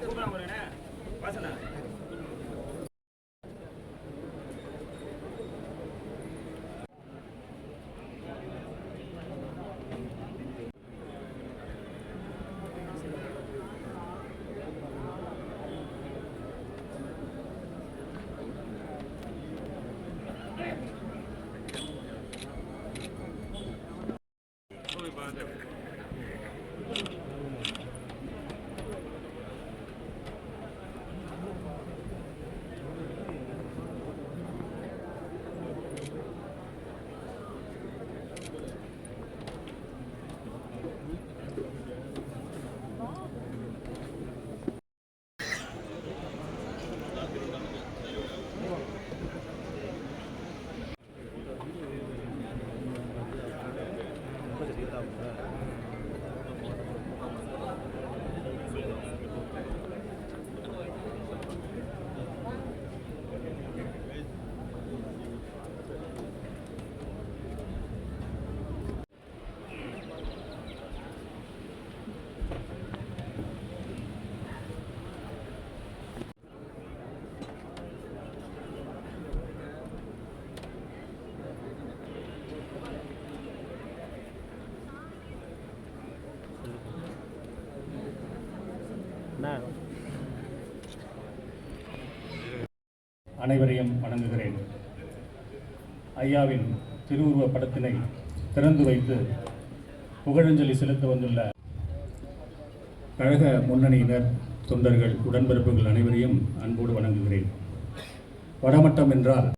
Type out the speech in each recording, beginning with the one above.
கூப்பிடலாம் பாசனா அனைவரையும் வணங்குகிறேன். ஐயாவின் திருவுருவ படத்தினை திறந்து வைத்து புகழஞ்சலி செலுத்த வந்துள்ள கழக முன்னணியினர் தொண்டர்கள் உடன்பிறப்புகள் அனைவரையும் அன்போடு வணங்குகிறேன். வடமட்டம் என்றால்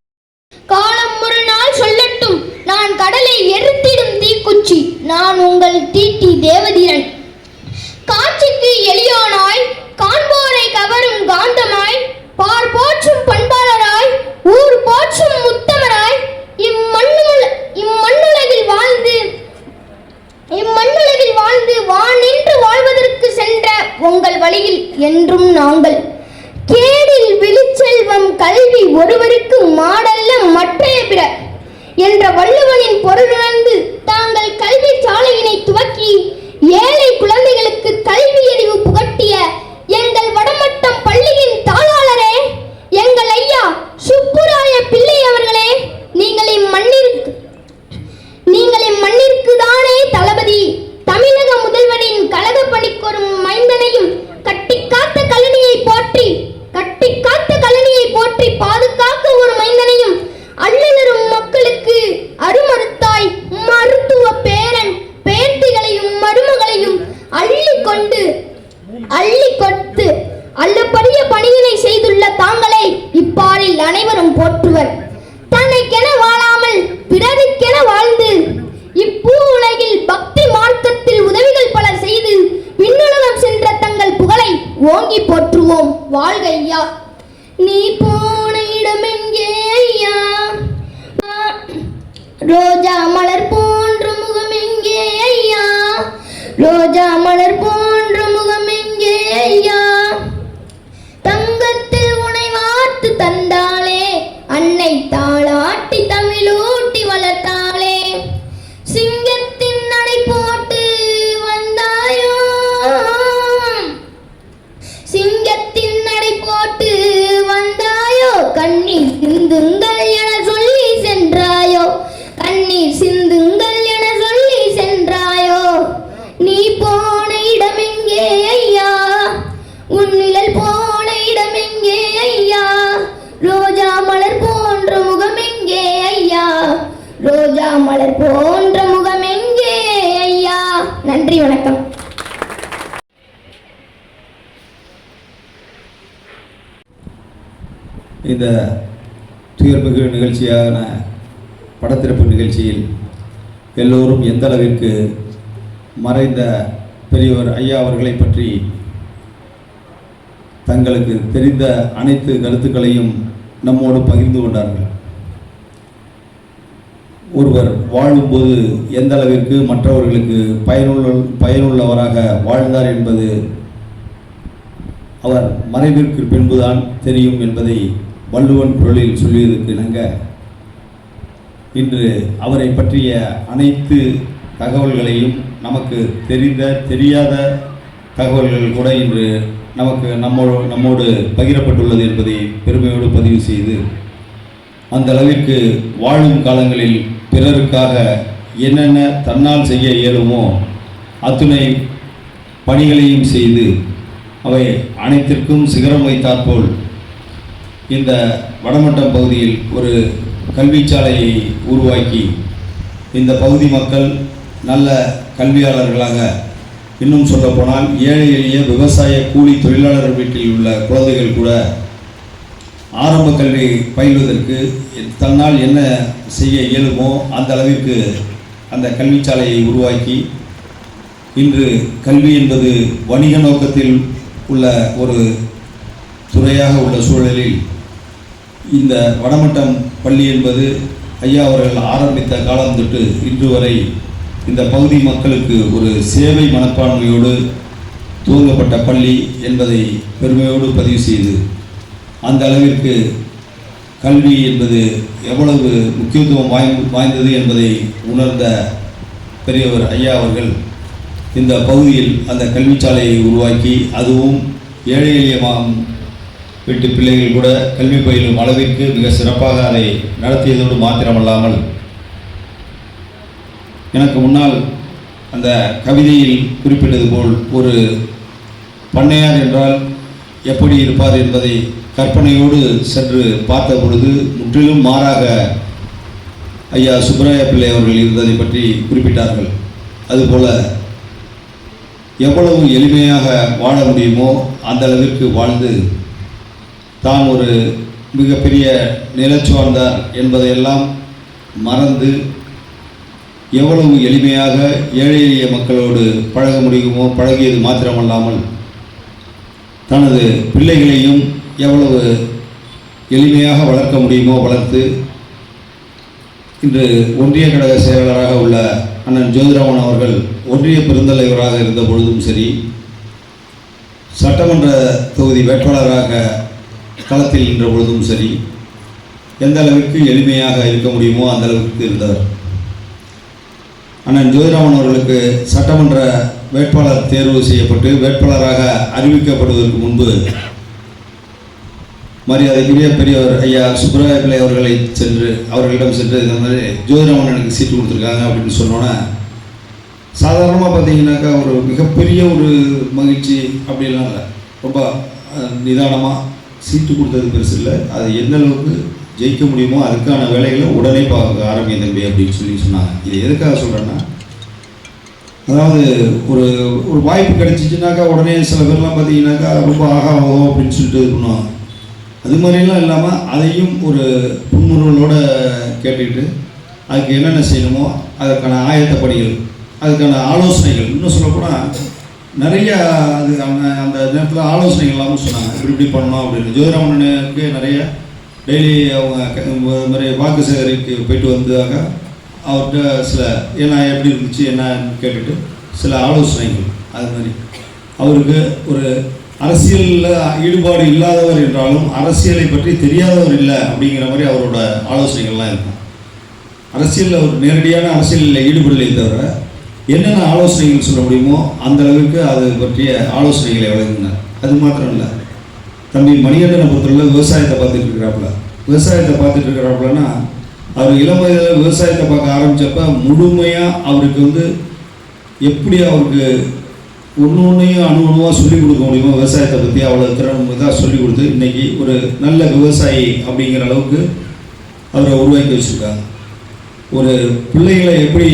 காலம் ஒரு நாள் சொல்லட்டும். நான் கடலை எரித்திடும் தீக்குச்சி. நான் உங்கள் தீட்டி பொருள்களை மலர் போன்ற முகம் எங்கே ஐயா? நன்றி வணக்கம். இந்த துயர்மிகு நிகழ்ச்சியான படத்திறப்பு நிகழ்ச்சியில் எல்லோரும் எந்த அளவிற்கு மறைந்த பெரியவர் ஐயா அவர்களை பற்றி தங்களுக்கு தெரிந்த அனைத்து கருத்துக்களையும் நம்மோடு பகிர்ந்து கொண்டார்கள். ஒருவர் வாழும்போது எந்த அளவிற்கு மற்றவர்களுக்கு பயனுள்ள பயனுள்ளவராக வாழ்ந்தார் என்பது அவர் மறைவிற்கு பின்புதான் தெரியும் என்பதை வள்ளுவன் குரலில் சொல்லியதற்கு இணங்க இன்று அவரை பற்றிய அனைத்து தகவல்களையும் நமக்கு தெரிந்த தெரியாத தகவல்கள் கூட இன்று நமக்கு நம்மோடு நம்மோடு பகிரப்பட்டுள்ளது என்பதை பெருமையோடு பதிவு செய்து அந்த அளவிற்கு வாழும் காலங்களில் பிறருக்காக என்னென்ன தன்னால் செய்ய இயலுமோ அத்துணை பணிகளையும் செய்து அவை அனைத்திற்கும் சிகரம் வைத்தாற்போல் இந்த வடமட்டம் பகுதியில் ஒரு கல்விச்சாலையை உருவாக்கி இந்த பகுதி மக்கள் நல்ல கல்வியாளர்களாக இன்னும் சொல்லப்போனால் ஏழை எளிய விவசாய கூலி தொழிலாளர் வீட்டில் உள்ள குழந்தைகள் கூட ஆரம்ப கல்வி பயில்வதற்கு தன்னால் என்ன செய்ய இயலுமோ அந்த அளவிற்கு அந்த கல்விச்சாலையை உருவாக்கி இன்று கல்வி என்பது வணிக நோக்கத்தில் உள்ள ஒரு துறையாக உள்ள சூழலில் இந்த வடமட்டம் பள்ளி என்பது ஐயா அவர்கள் ஆரம்பித்த காலம் தொட்டு இன்று வரை இந்த பகுதி மக்களுக்கு ஒரு சேவை மனப்பான்மையோடு துவங்கப்பட்ட பள்ளி என்பதை பெருமையோடு பதிவு செய்து அந்த அளவிற்கு கல்வி என்பது எவ்வளவு முக்கியத்துவம் வாய் வாய்ந்தது என்பதை உணர்ந்த பெரியவர் ஐயா அவர்கள் இந்த பகுதியில் அந்த கல்விச்சாலையை உருவாக்கி அதுவும் ஏழை எளிய மா வீட்டு பிள்ளைகள் கூட கல்வி பயிலும் அளவிற்கு மிக சிறப்பாக அதை நடத்தியதோடு மாத்திரமல்லாமல் எனக்கு முன்னால் அந்த கவிதையில் குறிப்பிட்டது போல் ஒரு பண்ணையார் என்றால் எப்படி இருப்பார் என்பதை கற்பனையோடு சென்று பார்த்த பொழுது முற்றிலும் மாறாக ஐயா சுப்பராய பிள்ளை அவர்கள் இருந்ததை பற்றி குறிப்பிட்டார்கள். அதுபோல எவ்வளவு எளிமையாக வாழ முடியுமோ அந்த அளவிற்கு வாழ்ந்து தான் ஒரு மிகப்பெரிய நிலச்சுவார்ந்தார் என்பதையெல்லாம் மறந்து எவ்வளவு எளிமையாக ஏழை எளிய மக்களோடு பழக முடியுமோ பழகியது மாத்திரமல்லாமல் தனது பிள்ளைகளையும் எவ்வளவு எளிமையாக வளர்க்க முடியுமோ வளர்த்து இன்று ஒன்றிய கழக செயலாளராக உள்ள அண்ணன் ஜோதிராமன் அவர்கள் ஒன்றிய பெருந்தலைவராக இருந்த பொழுதும் சரி சட்டமன்ற தொகுதி வேட்பாளராக களத்தில் நின்ற பொழுதும் சரி எந்த அளவிற்கு எளிமையாக இருக்க முடியுமோ அந்த அளவிற்கு இருந்தவர். அண்ணன் ஜோதிராமன் அவர்களுக்கு சட்டமன்ற வேட்பாளர் தேர்வு செய்யப்பட்டு வேட்பாளராக அறிவிக்கப்படுவதற்கு முன்பு மரியாதைக்குரிய பெரியவர் ஐயா சுப்ராய பிள்ளை அவர்களை சென்று அவர்களிடம் சென்று இந்த மாதிரி ஜோதிராமன் எனக்கு சீட்டு கொடுத்துருக்காங்க அப்படின்னு சொன்னோன்னே சாதாரணமாக பார்த்தீங்கன்னாக்கா ஒரு மிகப்பெரிய ஒரு மகிழ்ச்சி அப்படிலாம் இல்லை. ரொம்ப நிதானமாக சீட்டு கொடுத்தது பெருசு இல்லை. அது எந்த அளவுக்கு ஜெயிக்க முடியுமோ அதுக்கான வேலைகளை உடனே பார்க்க ஆரம்பிய தம்பி அப்படின்னு சொல்லி சொன்னாங்க. இது எதுக்காக சொல்கிறேன்னா அதாவது ஒரு ஒரு வாய்ப்பு கிடைச்சிச்சுனாக்கா உடனே சில பேர்லாம் பார்த்தீங்கன்னாக்கா ரொம்ப ஆகா அப்படின்னு சொல்லிட்டு இது பண்ணுவாங்க. அது மாதிரிலாம் இல்லாமல் அதையும் ஒரு புன்முறுவலோட கேட்டுக்கிட்டு அதுக்கு என்னென்ன செய்யணுமோ அதற்கான ஆயத்த அதுக்கான ஆலோசனைகள். இன்னும் சொல்லப்போனால் நிறைய அது அந்த அந்த நேரத்தில் ஆலோசனைகள் எல்லாமே சொன்னாங்க. இப்படி இப்படி பண்ணணும் அப்படின்னு. ஜோதிராமனுக்கு நிறைய டெய்லி அவங்க மாதிரி வாக்கு சேகரிக்கு போயிட்டு வந்ததாக அவர்கிட்ட சில ஏன்னா எப்படி இருந்துச்சு? என்னன்னு கேட்டுட்டு சில ஆலோசனைகள். அது மாதிரி. அவருக்கு ஒரு அரசியலில் ஈடுபாடு இல்லாதவர் என்றாலும் அரசியலை பற்றி தெரியாதவர் இல்லை அப்படிங்கிற மாதிரி அவரோட ஆலோசனைகள்லாம் இருக்கும். அரசியலில் அவர் நேரடியான அரசியலில் ஈடுபடலை தவிர என்னென்ன ஆலோசனைகள் சொல்ல முடியுமோ அந்த அளவுக்கு அது பற்றிய ஆலோசனைகளை வழங்கினார். அது மாத்திரம் இல்லை தம்பி மணிகண்டனை பொறுத்தவரை விவசாயத்தை பார்த்துட்டு இருக்கிறாப்புல. விவசாயத்தை பார்த்துட்டு இருக்கிறாப்புலன்னா அவர் இளம் வயதில் விவசாயத்தை பார்க்க ஆரம்பித்தப்ப முழுமையாக அவருக்கு வந்து எப்படி அவருக்கு ஒன்று ஒன்றையும் அணு அணுவாக சொல்லிக் கொடுக்க முடியுமோ? விவசாயத்தை பற்றி அவ்வளோ திறன் இதாக சொல்லிக் கொடுத்து இன்றைக்கி ஒரு நல்ல விவசாயி அப்படிங்கிற அளவுக்கு அவரை உருவாக்கி வச்சுருக்காங்க. ஒரு பிள்ளைகளை எப்படி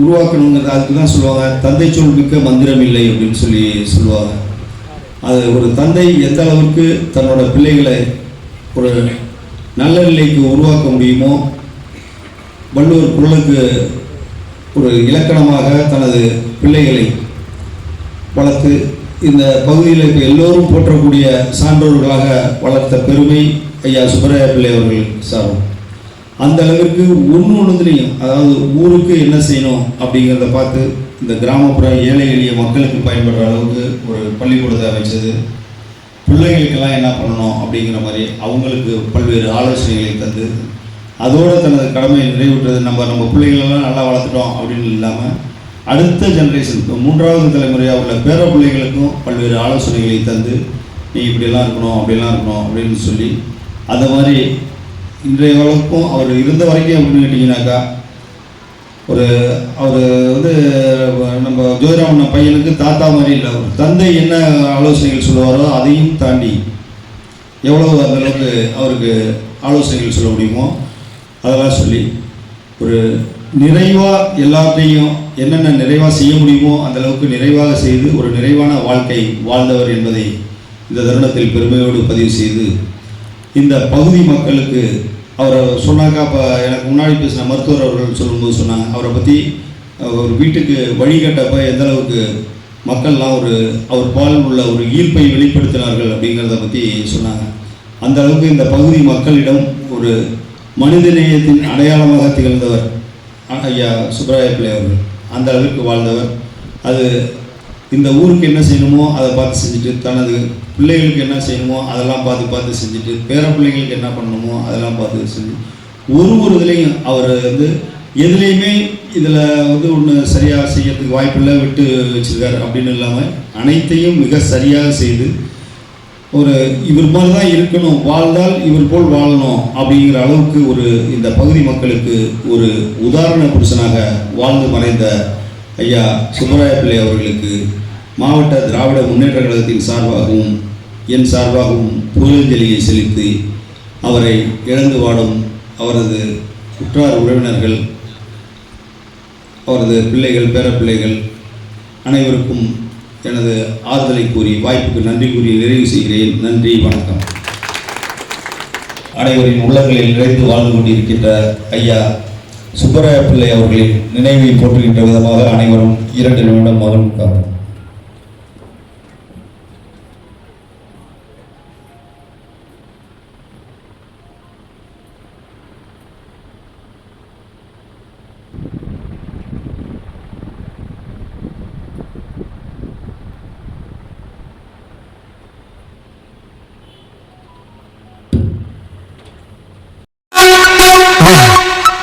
உருவாக்கணுங்கிறது அதுக்கு தான் சொல்லுவாங்க. தந்தை சொல் மிக்க மந்திரம் இல்லை அப்படின்னு சொல்லி சொல்லுவாங்க. அது ஒரு தந்தை எந்த அளவுக்கு தன்னோட பிள்ளைகளை ஒரு நல்ல நிலைக்கு உருவாக்க முடியுமோ வள்ளுவர் குரலுக்கு ஒரு இலக்கணமாக தனது பிள்ளைகளை வளர்த்து இந்த பகுதியில் இப்போ எல்லோரும் போற்றக்கூடிய சான்றோர்களாக வளர்த்த பெருமை ஐயா சுப்பராய பிள்ளை அவர்கள் சாரும் அந்த அளவிற்கு ஒன்று ஒன்றுலையும் அதாவது ஊருக்கு என்ன செய்யணும் அப்படிங்கிறத பார்த்து இந்த கிராமப்புற ஏழை எளிய மக்களுக்கு பயன்படுற அளவுக்கு ஒரு பள்ளிக்கூடத்தை அமைச்சது. பிள்ளைகளுக்கெல்லாம் என்ன பண்ணணும் அப்படிங்கிற மாதிரி அவங்களுக்கு பல்வேறு ஆலோசனைகளை தந்து அதோடு தனது கடமையை நிறைவேற்றது நம்ம நம்ம பிள்ளைகளெல்லாம் நல்லா வளர்த்துட்டோம் அப்படின்னு இல்லாமல் அடுத்த ஜெனரேஷன் இப்போ மூன்றாவது தலைமுறையாக உள்ள பேர பிள்ளைகளுக்கும் பல்வேறு ஆலோசனைகளை தந்து நீ இப்படியெல்லாம் இருக்கணும் அப்படிலாம் இருக்கணும் அப்படின்னு சொல்லி அந்த மாதிரி இன்றைய வழக்கும் அவர் இருந்த வரைக்கும் அப்படின்னு கேட்டிங்கனாக்கா ஒரு அவர் வந்து நம்ம ஜோதிராமன் பையனுக்கு தாத்தா மாதிரி இல்லை ஒரு தந்தை என்ன ஆலோசனைகள் சொல்லுவாரோ அதையும் தாண்டி எவ்வளோ அந்தளவுக்கு அவருக்கு ஆலோசனைகள் சொல்ல முடியுமோ அதெல்லாம் சொல்லி ஒரு நிறைவாக எல்லாத்தையும் என்னென்ன நிறைவாக செய்ய முடியுமோ அந்த அளவுக்கு நிறைவாக செய்து ஒரு நிறைவான வாழ்க்கை வாழ்ந்தவர் என்பதை இந்த தருணத்தில் பெருமையோடு பதிவு செய்து இந்த பகுதி மக்களுக்கு அவரை சொன்னாக்கா அப்போ எனக்கு முன்னாடி பேசின மருத்துவர் அவர்கள் சொல்லும்போது சொன்னாங்க அவரை பற்றி ஒரு வீட்டுக்கு வழிகட்டப்ப எந்த அளவுக்கு மக்கள்லாம் ஒரு அவர் பால் உள்ள ஒரு ஈர்ப்பை வெளிப்படுத்தினார்கள் அப்படிங்கிறத பற்றி சொன்னாங்க. அந்த அளவுக்கு இந்த பகுதி மக்களிடம் ஒரு மனிதநேயத்தின் அடையாளமாக திகழ்ந்தவர் ஐயா சுப்பராய பிள்ளை அவர்கள். அந்த அளவுக்கு வாழ்ந்தவர். அது இந்த ஊருக்கு என்ன செய்யணுமோ அதை பார்த்து செஞ்சுட்டு தனது பிள்ளைகளுக்கு என்ன செய்யணுமோ அதெல்லாம் பார்த்து பார்த்து செஞ்சுட்டு பேர பிள்ளைங்களுக்கு என்ன பண்ணணுமோ அதெல்லாம் பார்த்து செஞ்சு ஒரு ஒரு இதுலேயும் அவர் வந்து எதுலேயுமே இதில் வந்து ஒன்று சரியாக செய்யறதுக்கு வாய்ப்பில்லை விட்டு வச்சிருக்காரு அப்படின்னு இல்லாமல் அனைத்தையும் மிக சரியாக செய்து ஒரு இவர் மாதிரி தான் இருக்கணும் வாழ்ந்தால் இவர் போல் வாழணும் அப்படிங்கிற அளவுக்கு ஒரு இந்த பகுதி மக்களுக்கு ஒரு உதாரண புருஷனாக வாழ்ந்து மறைந்த ஐயா சுப்பராய பிள்ளை அவர்களுக்கு மாவட்ட திராவிட முன்னேற்ற கழகத்தின் சார்பாகவும் என் சார்பாகவும் புகழஞ்சலியை செலுத்தி அவரை இழந்து வாடும் அவரது உற்றார் உறவினர்கள் அவரது பிள்ளைகள் பேரப்பிள்ளைகள் அனைவருக்கும் எனது ஆறுதலை கூறி வாய்ப்புக்கு நன்றி கூறி நிறைவு செய்கிறேன். நன்றி வணக்கம். அனைவரின் உள்ளங்களில் நிறைந்து வாழ்ந்து கொண்டிருக்கின்ற ஐயா சுப்பராய பிள்ளை அவர்களின் நினைவை போற்றுகின்ற விதமாக அனைவரும் இரண்டு நிமிடம் மகன் காப்போம்